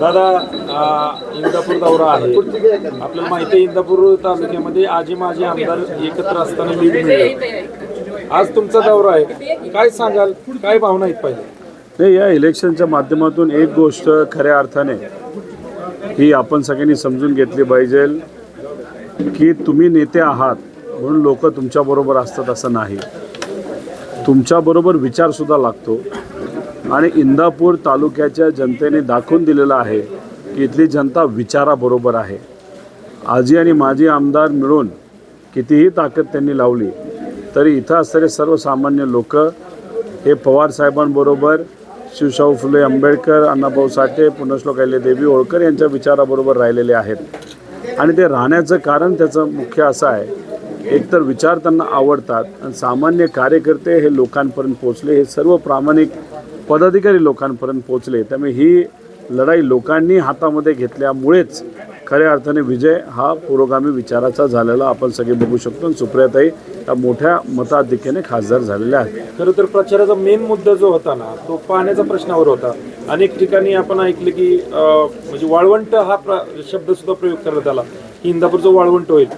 दादा इंदापूर दौरा आहे. आपल्याला माहिती आहे इंदापूर तालुक्यामध्ये आजी माझी आमदार एकत्र असताना लीड मिळले आज तुमचा दौरा आहे. काय सांगाल? काय भावना आहेत पाहिजे नाही या इलेक्शनच्या माध्यमातून एक गोष्ट खऱ्या अर्थाने ही आपण सगळ्यांनी समजून घेतली पाहिजे की तुम्ही नेते आहात म्हणून लोक तुमच्याबरोबर असतात असं नाही. तुमच्याबरोबर विचारसुद्धा लागतो. आणि इंदापूर तालुक्याच्या जनतेने दाखवून दिलेलं आहे की इथली जनता विचाराबरोबर आहे. आजी आणि माजी आमदार मिळून कितीही ताकद त्यांनी लावली तरी इथं असणारे सर्वसामान्य लोक हे पवार साहेबांबरोबर शिवशाहू फुले आंबेडकर अण्णाभाऊ साठे पुण्यश्लोक देवी होळकर यांच्या विचाराबरोबर राहिलेले आहेत. आणि ते राहण्याचं कारण त्याचं मुख्य असं आहे एकतर विचार त्यांना आवडतात आणि सामान्य कार्यकर्ते हे लोकांपर्यंत पोचले हे सर्व प्रामाणिक पदाधिकारी लोकांपर्यंत पोचले त्यामुळे ही लढाई लोकांनी हातामध्ये घेतल्यामुळेच खऱ्या अर्थाने विजय हा पुरोगामी विचाराचा झालेला आपण सगळे बघू शकतो. आणि सुप्रियाताई त्या मोठ्या मताधिक्याने खासदार झालेल्या आहेत. खरं तर प्रचाराचा मेन मुद्दा जो होता ना तो पाण्याच्या प्रश्नावर होता. अनेक ठिकाणी आपण ऐकलं की म्हणजे वाळवंट हा प्र शब्द सुद्धा प्रयोग करण्यात आला. इंदापूरचं वाळवंट होईल.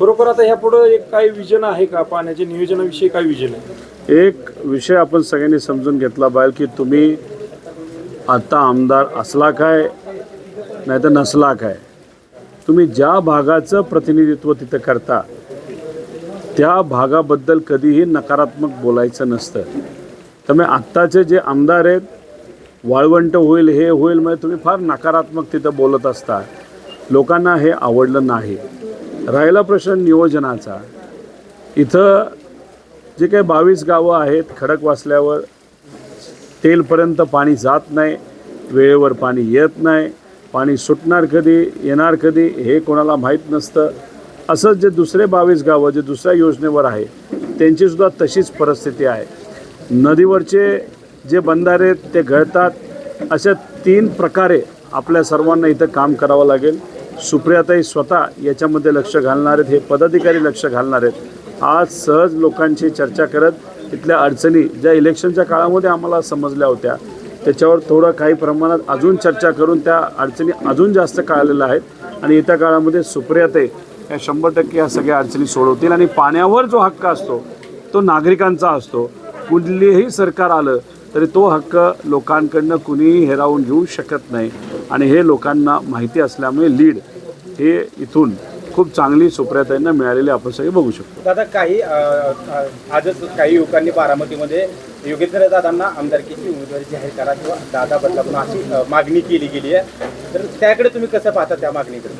खरोखर आता ह्या पुढे एक काय विजन आहे का? पाण्याच्या नियोजनाविषयी काय विजन आहे? एक विषय आपण सगळ्यांनी समजून घेतला पाहिजे की तुम्ही आता आमदार असला काय नाही तर नसला काय. तुम्ही ज्या भागाचं प्रतिनिधित्व तिथं करता त्या भागाबद्दल कधीही नकारात्मक बोलायचं नसतं. त्यामुळे आत्ताचे जे आमदार आहेत वाळवंट होईल हे होईल म्हणजे तुम्ही फार नकारात्मक तिथं बोलत असता. लोकांना हे आवडलं नाही. राहिला प्रश्न नियोजनाचा. इथं जे काही बावीस गावं आहेत खडक वाचल्यावर तेलपर्यंत पाणी जात नाही वेळेवर पाणी येत नाही पाणी सुटणार कधी येणार कधी हे कोणाला माहीत नसतं. असंच जे दुसरे बावीस गावं जे दुसऱ्या योजनेवर आहे त्यांचीसुद्धा तशीच परिस्थिती आहे. नदीवरचे जे बंधारे आहेत ते गळतात. अशा तीन प्रकारे आपल्या सर्वांना इथं काम करावं लागेल. सुप्रियाताई स्वतः याच्यामध्ये लक्ष घालणार आहेत हे पदाधिकारी लक्ष घालणार आहेत. आज सहज लोकांची चर्चा करत इथल्या अडचणी ज्या इलेक्शनच्या काळामध्ये आम्हाला समजल्या होत्या त्याच्यावर थोडं काही प्रमाणात अजून चर्चा करून त्या अडचणी अजून जास्त कळालेल्या आहेत. आणि येत्या काळामध्ये सुप्रियाताई या शंभर टक्के या सगळ्या अडचणी सोडवतील. आणि पाण्यावर जो हक्क असतो तो नागरिकांचा असतो. कुठलेही सरकार आलं तरी तो हक्क लोकांकडनं कुणीही हिरावून घेऊ शकत नाही. आणि हे लोकांना माहिती असल्यामुळे लीड हे इथून खूप चांगली सुप्रियाताईंना मिळालेली आपण सगळे बघू शकतो. दादा काही आजच काही युवकांनी बारामतीमध्ये योगेंद्र दादांना आमदारकीची उमेदवारी जाहीर करा किंवा दादा बदला म्हणून अशी मागणी केली गेली आहे. तर त्याकडे तुम्ही कसं पाहता त्या मागणीकडे?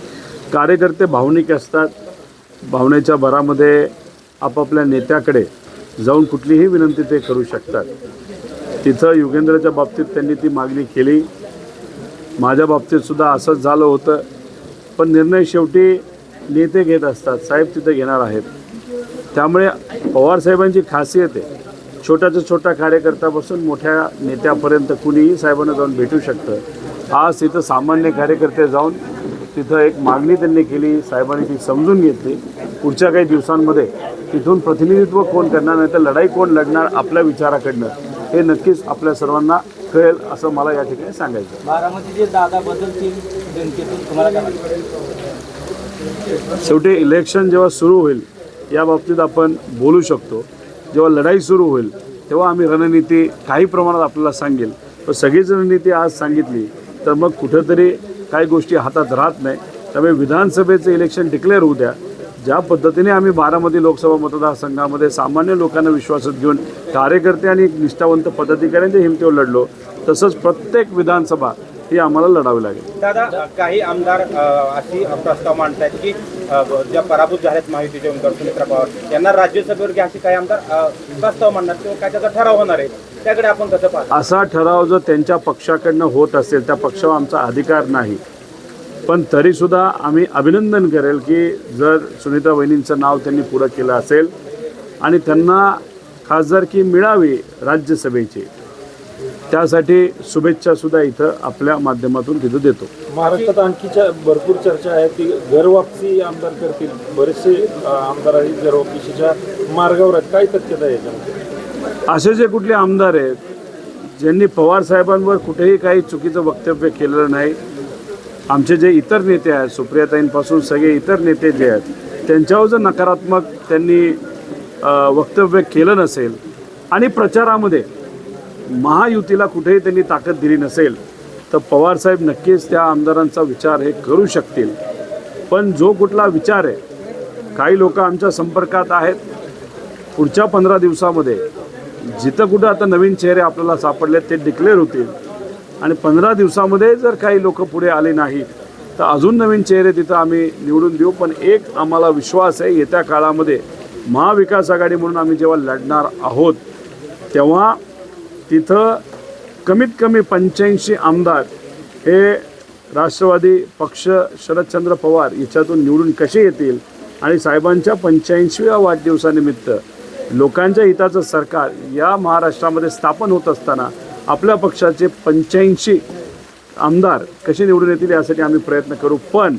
कार्यकर्ते भावनिक असतात. भावनेच्या भरामध्ये आपापल्या नेत्याकडे जाऊन कुठलीही विनंती ते करू शकतात. तिथं युगेंद्रच्या बाबतीत त्यांनी ती मागणी केली. माझ्या बाबतीतसुद्धा असंच झालं होतं. पण निर्णय शेवटी नेते घेत असतात. साहेब तिथे घेणार आहेत. त्यामुळे पवारसाहेबांची खासियत आहे. छोट्याच्या छोट्या कार्यकर्त्यापासून मोठ्या नेत्यापर्यंत कुणीही साहेबांना जाऊन भेटू शकतं. आज तिथं सामान्य कार्यकर्ते जाऊन तिथं एक मागणी त्यांनी केली. साहेबांनी ती समजून घेतली. पुढच्या काही दिवसांमध्ये तिथून प्रतिनिधित्व कोण करणार? नाही तर लढाई कोण लढणार? आपल्या विचाराकडनं. हे नक्कीच आपल्या सर्वांना कळेल असं मला या ठिकाणी सांगायचं. बारामतीचे दादा बदलतील जनतेतून तुम्हाला काय शेवटी इलेक्शन जेव्हा सुरू होईल या बाबतीत आपण बोलू शकतो. जेव्हा लढाई सुरू होईल तेव्हा आम्ही रणनीती काही प्रमाणात आपल्याला सांगेल. पण सगळीच रणनीती आज सांगितली तर मग कुठंतरी काही गोष्टी हातात राहत नाही. त्यामुळे विधानसभेचं इलेक्शन डिक्लेअर होऊ द्या ज्या पद्धतीने आम्ही बारामती लोकसभा मतदारसंघामध्ये सामान्य लोकांना विश्वासात घेऊन कार्यकर्ते आणि एक निष्ठावंत पदाधिकाऱ्यांच्या हिमतीवर लढलो तसंच प्रत्येक विधानसभा ही आम्हाला लढावी लागेल. दादा काही आमदार अशी प्रस्ताव मांडतायत की ज्या पराभूत झालेत महायुतीचे उमेदवार सुमित्रा पवार यांना राज्यसभेवर घ्या असे काही आमदार प्रस्ताव मांडणार किंवा काय त्याचा ठराव होणार आहे त्याकडे आपण कसं पाहतो? असा ठराव जर त्यांच्या पक्षाकडनं होत असेल त्या पक्षावर आमचा अधिकार नाही. पण तरीसुद्धा आम्ही अभिनंदन करेल की जर सुनीता वहिनींचं नाव त्यांनी पुढं केलं असेल आणि त्यांना खासदारकी मिळावी राज्यसभेची त्यासाठी शुभेच्छासुद्धा इथं आपल्या माध्यमातून तिथं देतो. महाराष्ट्रात आणखीच्या भरपूर चर्चा आहे की घरवापसी आमदार करतील. बरेचसे आमदार आहेत घरवापसीच्या मार्गावर आहेत. काय तथ्यता याच्यामध्ये? असे जे कुठले आमदार आहेत ज्यांनी पवार साहेबांवर कुठेही काही चुकीचं वक्तव्य केलेलं नाही आमचे जे इतर नेते आहेत सुप्रियाताईंपासून सगळे इतर नेते जे आहेत त्यांच्यावर जर नकारात्मक त्यांनी वक्तव्य केलं नसेल आणि प्रचारामध्ये महायुतीला कुठेही त्यांनी ताकद दिली नसेल तर पवारसाहेब नक्कीच त्या आमदारांचा विचार हे करू शकतील. पण जो कुठला विचार आहे काही लोक आमच्या संपर्कात आहेत. पुढच्या पंधरा दिवसामध्ये जिथं कुठं आता नवीन चेहरे आपल्याला सापडले ते डिक्लेअर होतील. आणि पंधरा दिवसामध्ये जर काही लोक पुढे आले नाहीत तर अजून नवीन चेहरे तिथं आम्ही निवडून देऊ. पण एक आम्हाला विश्वास आहे येत्या काळामध्ये महाविकास आघाडी म्हणून आम्ही जेव्हा लढणार आहोत तेव्हा तिथं कमीत कमी पंच्याऐंशी आमदार हे राष्ट्रवादी पक्ष शरदचंद्र पवार याच्यातून निवडून कसे येतील? आणि साहेबांच्या पंच्याऐंशीव्या वाढदिवसानिमित्त लोकांच्या हिताचं सरकार या महाराष्ट्रामध्ये स्थापन होत असताना आपल्या पक्षाचे पंच्याऐंशी आमदार कसे निवडून येतील यासाठी आम्ही प्रयत्न करू. पण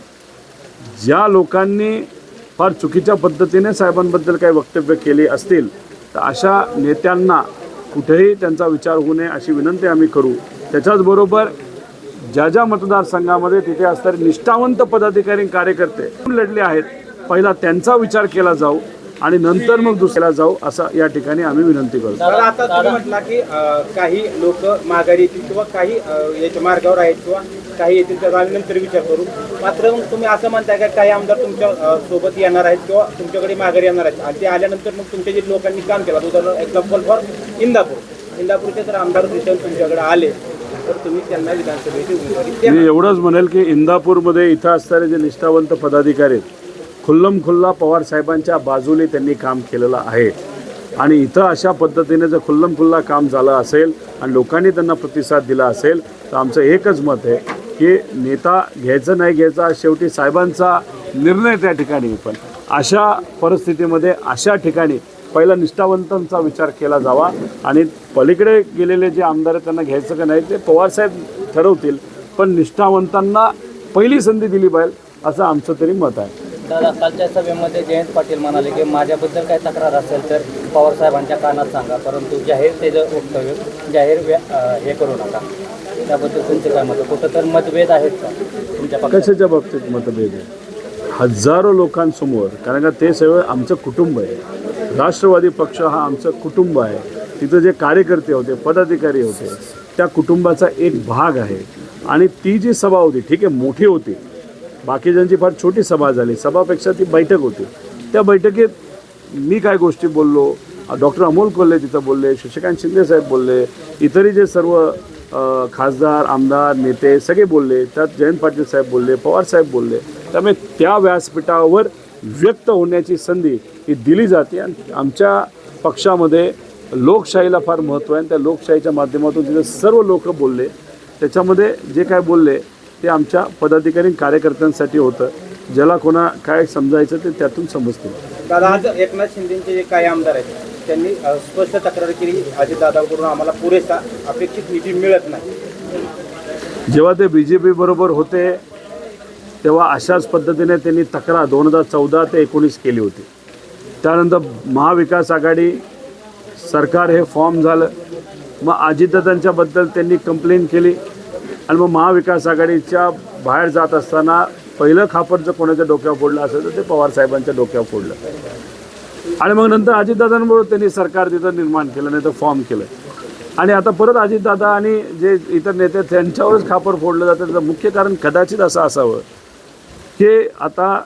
ज्या लोकांनी फार चुकीच्या पद्धतीने साहेबांबद्दल काही वक्तव्य केली असतील तर अशा नेत्यांना कुठेही त्यांचा विचार होऊ नये अशी विनंती आम्ही करू. त्याच्याचबरोबर ज्या ज्या मतदारसंघामध्ये तिथे असणारे निष्ठावंत पदाधिकारी कार्यकर्ते लढले आहेत पहिला त्यांचा विचार केला जाऊ. आणि नंतर मग दुसऱ्याला जाऊ असं या ठिकाणी आम्ही विनंती करतो. तर आता तुम्ही म्हटला की अं, काही लोक माघारी येतील किंवा काही अं, याच्या मार्गावर आहेत किंवा काही येतील त्याचा आम्ही नंतर विचार करू. मात्र मग तुम्ही असं म्हणताय का काही आमदार तुमच्या अं, सोबत येणार आहेत किंवा तुमच्याकडे माघारी येणार आहेत? आणि ते आल्यानंतर मग तुमच्या जे लोकांनी काम केलं उदाहरण एक्झाम्पल फॉर इंदापूर. इंदापूरचे जर आमदार रिटर्न तुमच्याकडे आले तर तुम्ही त्यांना विधानसभेची उमेदवारी द्या मी एवढंच म्हणेल की इंदापूरमध्ये इथं असणारे जे निष्ठावंत पदाधिकारी आहेत खुल्लमखुल्ला पवारसाहेबांच्या पवार साहेबांच्या बाजूने त्यांनी काम केलेलं आहे. आणि इथं अशा पद्धतीने जर खुल्लमखुल्ला काम झालं असेल आणि लोकांनी त्यांना प्रतिसाद दिला असेल तर आमचं एकच मत आहे की नेता घ्यायचं नाही घ्यायचा शेवटी साहेबांचा निर्णय त्या ठिकाणी पण अशा परिस्थितीमध्ये अशा ठिकाणी पहिला निष्ठावंतांचा विचार केला जावा आणि पलीकडे गेलेले जे आमदार आहेत त्यांना घ्यायचं का नाही ते पवारसाहेब ठरवतील. पण निष्ठावंतांना पहिली संधी दिली पाहिजे असं आमचं तरी मत आहे. दादा कालच्या सभेमध्ये जयंत पाटील म्हणाले की माझ्याबद्दल काही तक्रार असेल तर पवारसाहेबांच्या कानात सांगा परंतु जाहीर त्याचं वक्तव्य जाहीर व्या- हे करू नका. त्याबद्दल तुमचं काय मत? आहे? कुठं तर मतभेद आहेत का तुमच्या कशाच्या बाबतीत मतभेद आहे हजारो लोकांसमोर कारण का ते सगळं आमचं कुटुंब आहे. राष्ट्रवादी पक्ष हा आमचं कुटुंब आहे. तिथं जे कार्यकर्ते होते पदाधिकारी होते त्या कुटुंबाचा एक भाग आहे. आणि ती जी सभा होती ठीक आहे मोठी होती. बाकीच्यांची फार छोटी सभा झाली. सभापेक्षा ती बैठक होती. त्या बैठकीत मी काय गोष्टी बोललो डॉक्टर अमोल कोल्हे तिथं बोलले शशिकांत शिंदे साहेब बोलले इतरही जे सर्व खासदार आमदार नेते सगळे बोलले त्यात जयंत पाटील साहेब बोलले पवार साहेब बोलले त्यामुळे त्या व्यासपीठावर व्यक्त होण्याची संधी ही दिली जाते आणि आमच्या पक्षामध्ये लोकशाहीला फार महत्त्व आहे आणि त्या लोकशाहीच्या माध्यमातून तिथे सर्व लोक बोलले. त्याच्यामध्ये जे काय बोलले ते आमच्या पदाधिकारी कार्यकर्त्यांसाठी होतं. ज्याला कोणा काय समजायचं ते त्यातून समजतील दादा आज एकनाथ शिंदेचे जे काही आमदार आहेत त्यांनी स्पष्ट तक्रार केली. अजितदादांकडून आम्हाला पुरेसा अपेक्षित निधी मिळत नाही. जेव्हा ते बी जे पी बरोबर होते तेव्हा अशाच पद्धतीने त्यांनी तक्रार दोन हजार चौदा ते एकोणीस केली होती. त्यानंतर महाविकास आघाडी सरकार हे फॉर्म झालं. मग अजितदादांच्याबद्दल त्यांनी कंप्लेंट केली. आणि मग महाविकास आघाडीच्या बाहेर जात असताना पहिलं खापर जर कोणाच्या डोक्यावर फोडलं असेल तर ते पवार साहेबांच्या डोक्यावर फोडलं आणि मग नंतर अजितदादांबरोबर त्यांनी सरकार तिथं निर्माण केलं नाही तर फॉर्म केलं. आणि आता परत अजितदादा आणि जे इतर नेते त्यांच्यावरच खापर फोडलं जातं. त्याचं मुख्य कारण कदाचित असं असावं की आता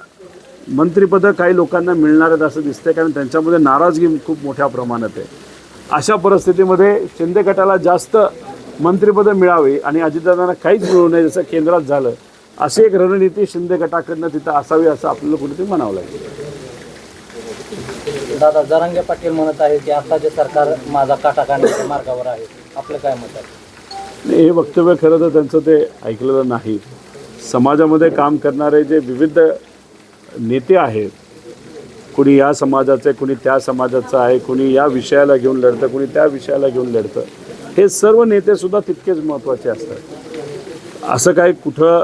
मंत्रिपदं काही लोकांना मिळणार आहेत असं दिसतंय कारण त्यांच्यामध्ये नाराजगी खूप मोठ्या प्रमाणात आहे. अशा परिस्थितीमध्ये शिंदे गटाला जास्त मंत्रिपदं मिळावी आणि अजितदादांना काहीच मिळू नये जसं केंद्रात झालं अशी एक रणनीती शिंदे गटाकडनं तिथं असावी असं आपल्याला कुठेतरी म्हणावं लागेल. दादा जरांगे पाटील म्हणत आहे की आता जे सरकार माझा काटा काढण्याच्या मार्गावर आहे आपलं काय मत आहे? हे वक्तव्य खरं तर त्यांचं ते ऐकलेलं नाही. समाजामध्ये काम करणारे जे विविध नेते आहेत कुणी या समाजाचे कुणी त्या समाजाचं आहे कुणी या विषयाला घेऊन लढतं कुणी त्या विषयाला घेऊन लढतं हे सर्व नेतेसुद्धा तितकेच महत्त्वाचे असतात. असं काही कुठं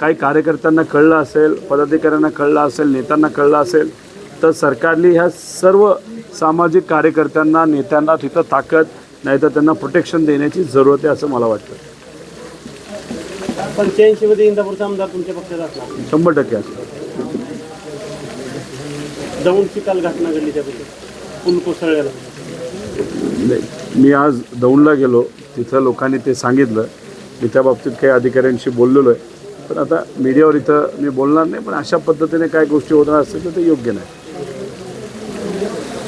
काही कार्यकर्त्यांना कळलं असेल पदाधिकाऱ्यांना कळलं असेल नेत्यांना कळलं असेल तर सरकारने ह्या सर्व सामाजिक कार्यकर्त्यांना नेत्यांना तिथं ताकद नाही तर त्यांना प्रोटेक्शन देण्याची जरूरत आहे असं मला वाटतं. पंच्याऐंशी मध्ये इंदापूरचा आमदार तुमच्या पक्षात असला शंभर टक्के असं दौंडची काल घटना घडली त्याबद्दल पूल कोसळलेला नाही, मी आज दौंडला गेलो. तिथं लोकांनी ते सांगितलं. मी त्या बाबतीत काही अधिकाऱ्यांशी बोललेलो आहे पण आता मीडियावर इथं मी बोलणार नाही पण अशा पद्धतीने काय गोष्टी होणार असतील तर ते योग्य नाही.